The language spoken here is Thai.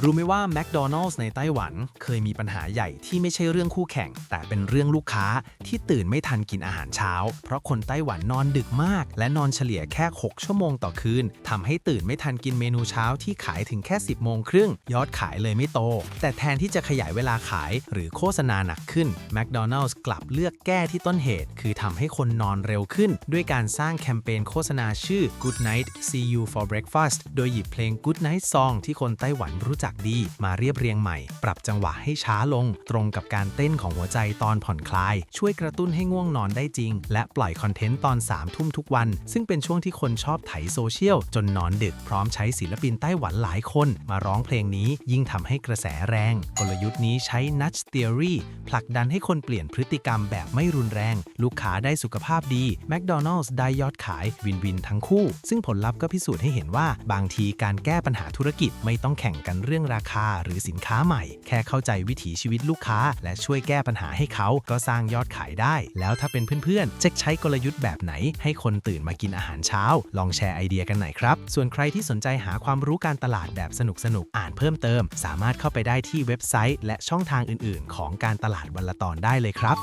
รู้ไหมว่า McDonald's ในไต้หวันเคยมีปัญหาใหญ่ที่ไม่ใช่เรื่องคู่แข่ง แต่เป็นเรื่องลูกค้าที่ตื่นไม่ทันกินอาหารเช้า เพราะคนไต้หวันนอนดึกมาก และนอนเฉลี่ยแค่ 6 ชั่วโมงต่อคืนทำให้ตื่นไม่ทันกินเมนูเช้าที่ขายถึงแค่ 10 โมงครึ่ง ยอดขายเลยไม่โต แต่แทนที่จะขยายเวลาขายหรือโฆษณาหนักขึ้น McDonald's กลับเลือกแก้ที่ต้นเหตุ คือทำให้คนนอนเร็วขึ้น ด้วยการสร้างแคมเปญโฆษณาชื่อ Good Night See You for Breakfast โดยหยิบเพลง Good Night Song ที่คนไต้หวันรู้จักดีมาเรียบเรียงใหม่ ปรับจังหวะให้ช้าลง ตรงกับการเต้นของหัวใจตอนผ่อนคลาย ช่วยกระตุ้นให้ง่วงนอนได้จริง และปล่อยคอนเทนต์ตอน3ทุ่มทุกวัน ซึ่งเป็นช่วงที่คนชอบไถโซเชียล จนนอนดึกพร้อมใช้ศิลปินไต้หวันหลายคน มาร้องเพลงนี้ยิ่งทำให้กระแสแรง กลยุทธ์นี้ใช้ Nudge Theory ผลักดันให้คนเปลี่ยนพฤติกรรมแบบไม่รุนแรง ลูกค้าได้สุขภาพดี McDonald's ได้ยอดขายวินวินทั้งคู่ ซึ่งผลลัพธ์ก็พิสูจน์ให้เห็นว่าบางทีการแก้ปัญหาธุรกิจไม่ต้องแข่งกันเรื่องราคาหรือสินค้าใหม่ แค่เข้าใจวิถีชีวิตลูกค้า และช่วยแก้ปัญหาให้เขาก็สร้างยอดขายได้ แล้วถ้าเป็นเพื่อนๆจะใช้กลยุทธ์แบบไหน ให้คนตื่นมากินอาหารเช้า ลองแชร์ไอเดียกันหน่อยครับ ส่วนใครที่สนใจหาความรู้การตลาดแบบสนุกๆอ่านเพิ่มเติม สามารถเข้าไปได้ที่เว็บไซต์ และช่องทางอื่น ๆ ของการตลาดวันละตอนได้เลยครับ